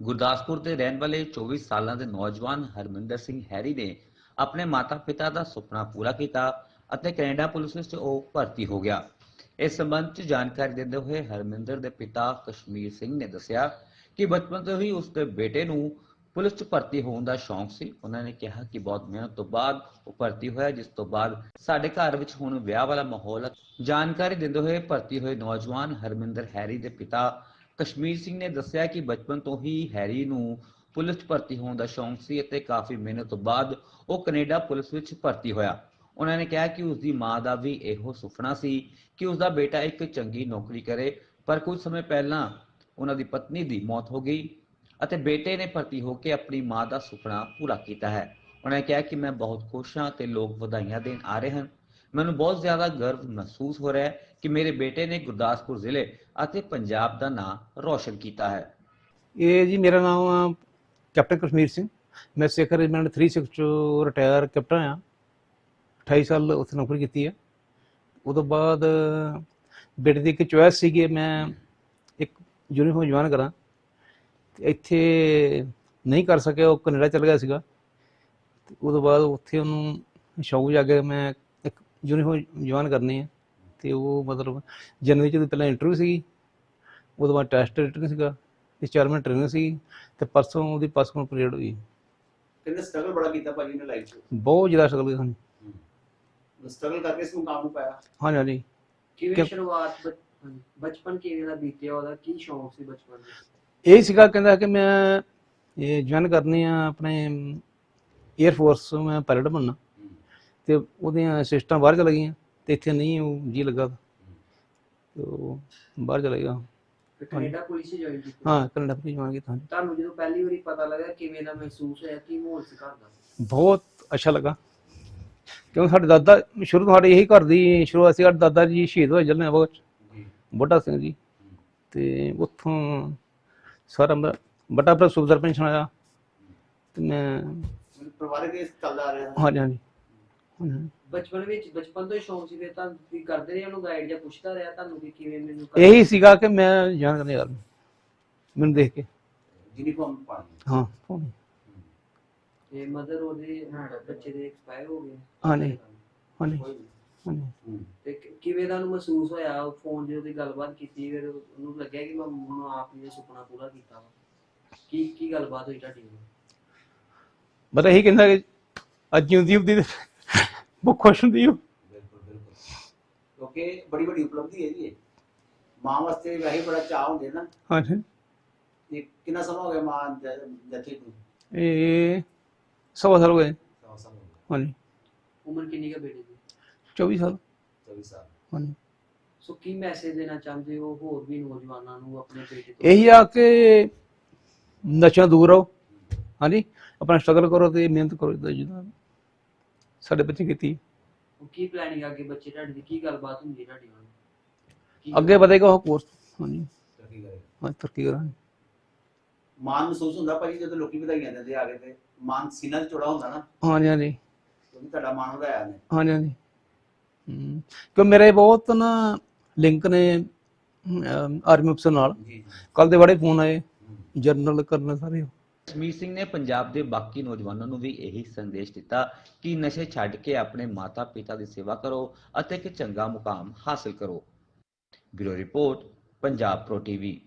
ਗੁਰਦਾਸਪੁਰ ਦੇ ਰਹਿਣ ਵਾਲੇ 24 ਸਾਲਾਂ ਦੇ ਨੌਜਵਾਨ ਹਰਮਿੰਦਰ ਸਿੰਘ ਹੈਰੀ ਨੇ ਆਪਣੇ ਮਾਤਾ-ਪਿਤਾ ਦਾ ਸੁਪਨਾ ਪੂਰਾ ਕੀਤਾ ਅਤੇ ਕੈਨੇਡਾ ਪੁਲਿਸ ਵਿੱਚ ਉਹ ਭਰਤੀ ਹੋ ਗਿਆ। ਇਸ ਸੰਬੰਧ 'ਚ ਜਾਣਕਾਰੀ ਦਿੰਦੇ ਹੋਏ ਹਰਮਿੰਦਰ ਦੇ ਪਿਤਾ ਕਸ਼ਮੀਰ ਸਿੰਘ ਨੇ ਦੱਸਿਆ ਕਿ ਬਚਪਨ ਤੋਂ ਹੀ ਉਸ ਦੇ ਬੇਟੇ ਨੂੰ ਪੁਲਿਸ 'ਚ ਭਰਤੀ ਹੋਣ ਦਾ ਸ਼ੌਂਕ ਸੀ। ਉਹਨਾਂ ਨੇ ਕਿਹਾ ਕਿ ਬਹੁਤ ਮਿਹਨਤ ਤੋਂ ਬਾਅਦ ਉਹ ਭਰਤੀ ਹੋਇਆ, ਜਿਸ ਤੋਂ ਬਾਅਦ ਸਾਡੇ ਘਰ ਵਿੱਚ ਹੁਣ ਵਿਆਹ ਵਾਲਾ ਮਾਹੌਲ ਹੈ ਜਾਣਕਾਰੀ ਦਿੰਦੇ ਹੋਏ ਭਰਤੀ ਹੋਏ ਨੌਜਵਾਨ ਹਰਮਿੰਦਰ ਹੈਰੀ ਦੇ ਪਿਤਾ ਕਸ਼ਮੀਰ ਸਿੰਘ ਨੇ ਦੱਸਿਆ ਕਿ ਬਚਪਨ ਤੋਂ ਹੀ ਹੈਰੀ ਨੂੰ ਪੁਲਿਸ 'ਚ ਭਰਤੀ ਹੋਣ ਦਾ ਸ਼ੌਂਕ ਸੀ ਅਤੇ ਕਾਫੀ ਮਿਹਨਤ ਤੋਂ ਬਾਅਦ ਉਹ ਕੈਨੇਡਾ ਪੁਲਿਸ ਵਿੱਚ ਭਰਤੀ ਹੋਇਆ। ਉਹਨਾਂ ਨੇ ਕਿਹਾ ਕਿ ਉਸ ਦੀ ਮਾਂ ਦਾ ਵੀ ਇਹੋ ਸੁਪਨਾ ਸੀ ਕਿ ਉਸ ਦਾ ਬੇਟਾ ਇੱਕ ਚੰਗੀ ਨੌਕਰੀ ਕਰੇ, ਪਰ ਕੁਝ ਸਮੇਂ ਪਹਿਲਾਂ ਉਹਨਾਂ ਦੀ ਪਤਨੀ ਦੀ ਮੌਤ ਹੋ ਗਈ ਅਤੇ ਬੇਟੇ ਨੇ ਭਰਤੀ ਹੋ ਕੇ ਆਪਣੀ ਮਾਂ ਦਾ ਸੁਪਨਾ ਪੂਰਾ ਕੀਤਾ ਹੈ। ਉਹਨਾਂ ਨੇ ਕਿਹਾ ਕਿ ਮੈਂ ਬਹੁਤ ਖੁਸ਼ ਹਾਂ ਤੇ ਲੋਕ ਵਧਾਈਆਂ ਦੇਣ ਆ ਰਹੇ ਹਨ। ਮੈਨੂੰ ਬਹੁਤ ਜ਼ਿਆਦਾ ਗਰਵ ਮਹਿਸੂਸ ਹੋ ਰਿਹਾ ਹੈ ਕਿ ਮੇਰੇ ਬੇਟੇ ਨੇ ਗੁਰਦਾਸਪੁਰ ਜ਼ਿਲ੍ਹੇ ਅਤੇ ਪੰਜਾਬ ਦਾ ਨਾਮ ਰੌਸ਼ਨ ਕੀਤਾ ਹੈ। ਇਹ ਜੀ ਮੇਰਾ ਨਾਮ ਆ ਕੈਪਟਨ ਕਸ਼ਮੀਰ ਸਿੰਘ। ਮੈਂ ਸਿੱਖ ਰੈਜੀਮੈਂਟ 36 ਚੋਂ ਰਿਟਾਇਰ ਕੈਪਟਨ ਆ। 28 ਸਾਲ ਉੱਥੇ ਨੌਕਰੀ ਕੀਤੀ ਹੈ ਉਦੋਂ ਬਾਅਦ ਬੇਟੇ ਦੀ ਇੱਕ ਚੁਆਇਸ ਸੀਗੀ, ਮੈਂ ਇੱਕ ਯੂਨੀਫਾਰਮ ਜਵਾਨ ਕਰਾਂ। ਇੱਥੇ ਨਹੀਂ ਕਰ ਸਕਿਆ, ਉਹ ਕੈਨੇਡਾ ਚਲ ਗਿਆ ਸੀਗਾ। ਤੇ ਉਦੋਂ ਬਾਅਦ ਉੱਥੇ ਉਹਨੂੰ ਸ਼ੌਕ ਕੇ ਮੈਂ ਯੂਨੀਫਾਰਮ ਜਵਾਨ ਕਰਨੀ ਹੈ। ਤੇ ਉਹ ਮਤਲਬ ਜਨਵਰੀ ਚ ਉਹਦੀ ਪਹਿਲਾਂ ਇੰਟਰਵਿਊ ਸੀਗੀ। ਉਹਦੇ ਬਾਅਦ ਟੈਸਟ ਰਿਟਨ ਸੀਗਾ। ਤੇ ਚਾਰ ਮਹੀਨੇ ਟ੍ਰੇਨਿੰਗ ਸੀ ਤੇ ਪਰਸੋਂ ਉਹਦੀ ਪਾਸਪੋਰਟ ਪੀਰੀਅਡ ਹੋਈ। ਕਿੰਨੇ ਸਟਰਗਲ ਬੜਾ ਕੀਤਾ ਭਾਜੀ ਨੇ ਲਾਈਫ 'ਚ? ਬਹੁਤ ਜ਼ਿਆਦਾ ਸਟਰਗਲ ਹਨ ਸਟਰਗਲ ਕਰਕੇ ਇਸ ਨੂੰ ਕੰਮ ਨੂੰ ਪਾਇਆ। ਹਾਂਜੀ ਹਾਂਜੀ। ਕਿਵੇਂ ਸ਼ੁਰੂਆਤ ਬਚਪਨ ਕਿਵੇਂ ਦਾ ਬੀਤਿਆ? ਉਹਦਾ ਕੀ ਸ਼ੌਂਕ ਸੀ ਬਚਪਨ ਦਾ ਇਹ ਸੀਗਾ ਕਹਿੰਦਾ ਕਿ ਮੈਂ ਇਹ ਜੁਆਇਨ ਕਰਨੀ ਆ ਆਪਣੇ 에ਅਰ ਫੋਰਸ ਮੈਂ ਪਾਇਲਟ ਬਣਨਾ। ਤੇ ਉਹਦੀਆਂ ਸਿਸਟਮ ਬਾਹਰ ਚਲ ਗਈਆਂ ਤੇ ਇੱਥੇ ਨਹੀਂ ਉਹ ਜੀ ਲੱਗਾ ਤੇ। ਉਹ ਬਾਹਰ ਚਲਾ ਗਿਆ। ਕੈਨੇਡਾ ਪੁਲਿਸ ਜੁਆਇਨ ਕੀਤੀ। ਹਾਂ ਕੈਨੇਡਾ ਵੀ ਜੁਆਇਨ ਕੀਤਾ ਹਾਂਜੀ। ਤੁਹਾਨੂੰ ਜਦੋਂ ਪਹਿਲੀ ਵਾਰੀ ਪਤਾ ਲੱਗਾ ਕਿਵੇਂ ਦਾ ਮਹਿਸੂਸ ਹੋਇਆ ਕੀ ਮਾਹੌਲ ਸੀ ਘਰ ਦਾ? ਬਹੁਤ ਅੱਛਾ ਲੱਗਾ। ਕਿਉਂਕਿ ਸਾਡੇ ਦਾਦਾ ਸ਼ੁਰੂ ਤੋਂ ਸਾਡੇ ਇਹੀ ਘਰ ਦੀ ਸ਼ੁਰੂਆਤ ਸੀ ਸਾਡੇ ਦਾਦਾ ਜੀ ਸ਼ਹੀਦ ਹੋਏ ਜਲਨੇ ਬਹੁਤ ਜੀ। ਬੁੱਢਾ ਸਿੰਘ ਜੀ। ਤੇ ਉੱਥੋਂ ਸਾਰਾ ਮੇਰਾ ਭਰਾ ਸੁਬਦਰ ਪੈਨਸ਼ਨ ਆਇਆ। ਤੇ ਮੈਂ ਪਰਿਵਾਰਕ ਇਸ ਚੱਲਦਾ ਆ ਰਿਹਾ। ਹਾਂਜੀ ਹਾਂਜੀ। ਬਚਪਨ ਵਿੱਚ ਬਚਪਨ ਤੋਂ ਹੀ ਸ਼ੌਂਕ ਸੀ ਫਿਰ ਤਾਂ ਤੁਸੀਂ ਕਰਦੇ ਰਹੇ ਉਹਨੂੰ ਗਾਈਡ ਜਾਂ ਪੁੱਛਦਾ ਰਿਹਾ ਤੁਹਾਨੂੰ ਕਿ ਕਿਵੇਂ ਮੈਨੂੰ? ਇਹੀ ਸੀਗਾ ਕਿ ਮੈਂ ਜਾਣ ਕਰਨੇ ਯਾਰ ਮੈਨੂੰ ਦੇਖ ਕੇ। ਯੂਨੀਫਾਰਮ ਪਾਣੀ। ਹਾਂ ਤੇ ਮਦਰ ਉਹਦੇ ਬੱਚੇ ਦੇ ਐਕਸਪਾਇਰ ਹੋ ਗਏ। ਕੋਈ ਹਾਂਜੀ ਤੇ ਕਿ- ਕਿਵੇਂ ਦਾ ਉਹਨੂੰ ਮਹਿਸੂਸ ਹੋਇਆ? ਫੋਨ ਜਦੋਂ ਦੀ ਗੱਲਬਾਤ ਕੀਤੀ ਫਿਰ ਉਹਨੂੰ ਲੱਗਿਆ ਕਿ ਮੈਂ ਆਪ ਹੀ ਇਹ ਸੁਪਨਾ ਪੂਰਾ ਕੀਤਾ ਵਾ। ਕੀ ਕੀ ਗੱਲਬਾਤ ਹੋਈ ਤੁਹਾਡੀ? ਬਸ ਇਹੀ ਕਹਿੰਦਾ ਕਿ ਅੱਜ ਜਿਉਂਦੀ ਹੁੰਦੀ ਤੇ ਬਹੁਤ ਖੁਸ਼ ਹੁੰਦੀ ਉਹ ਬਿਲਕੁਲ ਬਿਲਕੁਲ। ਕਿਉਂਕਿ ਬੜੀ ਵੱਡੀ ਉਪਲਬਧੀ ਹੈ ਜੀ ਇਹ। ਮਾਂ ਵਾਸਤੇ ਵੈਸੇ ਬੜਾ ਚਾਹ ਹੁੰਦੇ ਨਾ। ਹਾਂਜੀ। ਇਹ ਕਿੰਨਾ ਸਮਾਂ ਹੋ ਗਿਆ ਮਾਂ ਜੱਥੇ ਨੂੰ? ਇਹ ਸਵਾ ਸਾਲ ਹੋ ਗਏ। ਸਵਾ ਸਾਲ ਹੋ ਗਏ। ਹਾਂਜੀ। ਉਮਰ ਕਿੰਨੀ ਕੁ ਬੇਟੇ ਦੀ? 24 ਸਾਲ। 24 ਸਾਲ। ਹਾਂਜੀ। ਸੋ ਕੀ ਮੈਸੇਜ ਦੇਣਾ ਚਾਹੁੰਦੇ ਹੋ ਹੋਰ ਵੀ ਨੌਜਵਾਨਾਂ ਨੂੰ ਆਪਣੇ ਬੇਟੇ ਤੋਂ? ਇਹੀ ਆ ਕਿ ਨਸ਼ਾ ਦੂਰ ਰਹੋ। ਹਾਂਜੀ। ਆਪਣਾ ਸਟਰਗਲ ਕਰੋ ਤੇ ਮਿਹਨਤ ਕਰੋ ਜਿੱਦਾਂ ਜਿੱਦਾਂ ਸਾਡੇ ਬੱਚੇ ਕੀਤੀ। ਕੀ ਪਲੈਨਿੰਗ ਅੱਗੇ ਬੱਚੇ ਤੁਹਾਡੀ ਦੀ? ਕੀ ਗੱਲਬਾਤ ਹੁੰਦੀ ਹੈ ਤੁਹਾਡੀ ਕੀ- ਅੱਗੇ ਵਧੇਗਾ ਉਹ ਕੋਰਸ ਹਾਂਜੀ। ਤਰੱਕੀ ਕਰੇ। ਹਾਂ ਤਰੱਕੀ ਕਰਾਂਗੇ। ਮਾਨ ਮਹਿਸੂਸ ਹੁੰਦਾ ਭਾਜੀ ਜਦੋਂ ਲੋਕੀ ਵਧਾਈਆਂ ਦਿੰਦੇ ਆ ਕੇ ਤੇ ਮਾਨ ਸੀਨਾ ਚੋੜਾ ਹੁੰਦਾ ਨਾ। ਹਾਂਜੀ ਹਾਂਜੀ। ਕਿਉਂਕਿ ਤੁਹਾਡਾ ਮਾਨ ਵਧਾਇਆ ਨੇ ਹਾਂਜੀ ਹਾਂਜੀ। ਹਮ, ਕਿ ਮੇਰੇ ਬਹੁਤ ਨਾ ਲਿੰਕ ਨੇ ਆਰਮੀ ਅਫਸਰ ਨਾਲ। ਜੀ ਜੀ। ਕੱਲ ਦੇ ਬੜੇ ਫੋਨ ਆਏ। ਹਮ। ਜਰਨਲ ਕਰਨ ਸਾਰੇ। ਕਸ਼ਮੀਰ ਸਿੰਘ ਨੇ ਪੰਜਾਬ ਦੇ ਬਾਕੀ ਨੌਜਵਾਨਾਂ ਨੂੰ ਵੀ ਇਹੀ ਸੰਦੇਸ਼ ਦਿੱਤਾ ਕਿ ਨਸ਼ੇ ਛੱਡ ਕੇ ਆਪਣੇ ਮਾਤਾ-ਪਿਤਾ ਦੀ ਸੇਵਾ ਕਰੋ ਅਤੇ ਇੱਕ ਚੰਗਾ ਮੁਕਾਮ ਹਾਸਲ ਕਰੋ। Bureau report, Punjab pro TV.